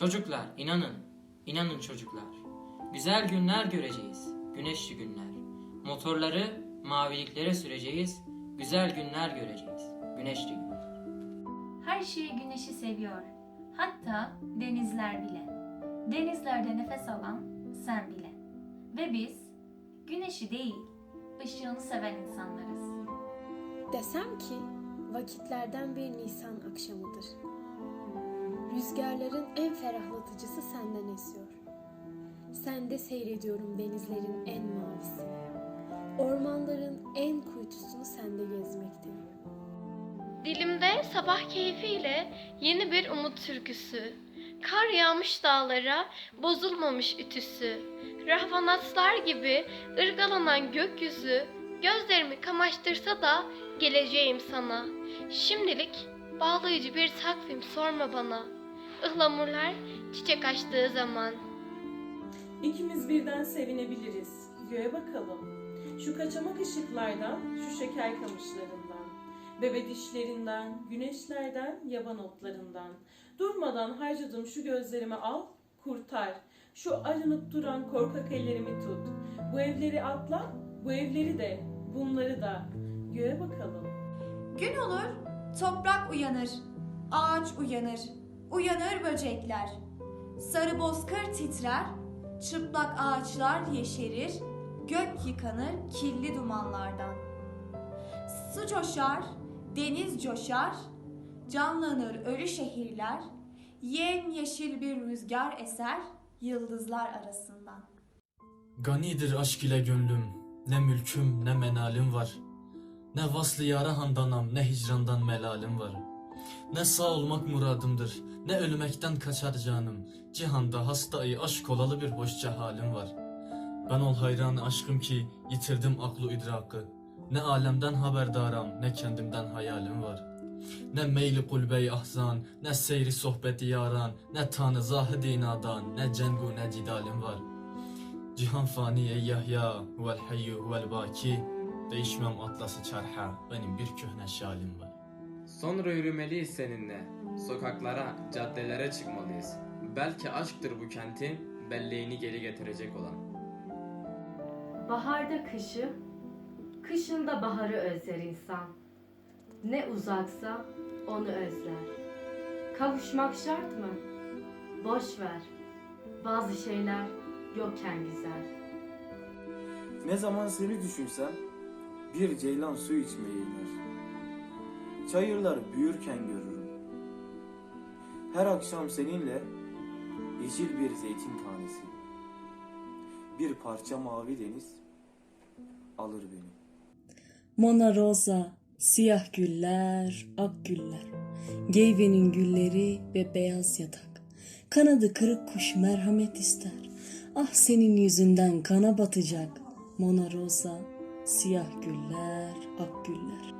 Çocuklar inanın, inanın çocuklar. Güzel günler göreceğiz, güneşli günler. Motorları maviliklere süreceğiz, güzel günler göreceğiz, güneşli günler. Her şey güneşi seviyor. Hatta denizler bile. Denizlerde nefes alan sen bile. Ve biz güneşi değil, ışığını seven insanlarız. Desem ki vakitlerden bir Nisan akşamıdır. Rüzgarların en ferahlatıcısı senden esiyor. Sende seyrediyorum denizlerin en mavisini. Ormanların en kuytusunu sende gezmekteyim. Dilimde sabah keyfiyle yeni bir umut türküsü. Kar yağmış dağlara, bozulmamış ütüsü. Rahvanatlar gibi ırgalanan gökyüzü, gözlerimi kamaştırsa da geleceğim sana. Şimdilik bağlayıcı bir takvim sorma bana. Ihlamurlar çiçek açtığı zaman. İkimiz birden sevinebiliriz. Göğe bakalım. Şu kaçamak ışıklardan, şu şeker kamışlarından, bebe dişlerinden, güneşlerden, yaban otlarından. Durmadan harcadım şu gözlerimi al, kurtar. Şu arınıp duran korkak ellerimi tut. Bu evleri atla, bu evleri de, bunları da. Göğe bakalım. Gün olur, toprak uyanır, ağaç uyanır, uyanır böcekler. Sarı bozkır titrer, çıplak ağaçlar yeşerir, gök yıkanır kirli dumanlardan. Su coşar, deniz coşar, canlanır ölü şehirler, yemyeşil bir rüzgar eser yıldızlar arasından. Ganidir aşk ile gönlüm, ne mülküm ne menalim var. Ne vaslı yara handanam, ne hicrandan melalim var. Ne sağ olmak muradımdır, ne ölmekten kaçar canım. Cihanda hastayı aşk olalı bir hoşça halim var. Ben ol hayranı aşkım ki yitirdim aklı idrakı. Ne alemden haberdaram, ne kendimden hayalim var. Ne meyli kulbey ahzan, ne seyri sohbeti yaran, ne tanı zahid inadan, ne cengu ne cidalim var. Cihan fani ey Yahya, huvel hayyu huvel baki. Değişmem atlası çarha, benim bir köhne şalim var. Sonra yürümeliyiz seninle. Sokaklara, caddelere çıkmalıyız. Belki aşktır bu kentin belleğini geri getirecek olan. Baharda kışı, kışında baharı özler insan. Ne uzaksa onu özler. Kavuşmak şart mı? Boş ver. Bazı şeyler yokken güzel. Ne zaman seni düşünsem bir ceylan su içmeye iner. Çayırlar büyürken görürüm. Her akşam seninle yeşil bir zeytin tanesi. Bir parça mavi deniz alır beni. Mona Rosa, siyah güller, ak güller. Geyvenin gülleri ve beyaz yatak. Kanadı kırık kuş merhamet ister. Ah senin yüzünden kana batacak. Mona Rosa, siyah güller, ak güller.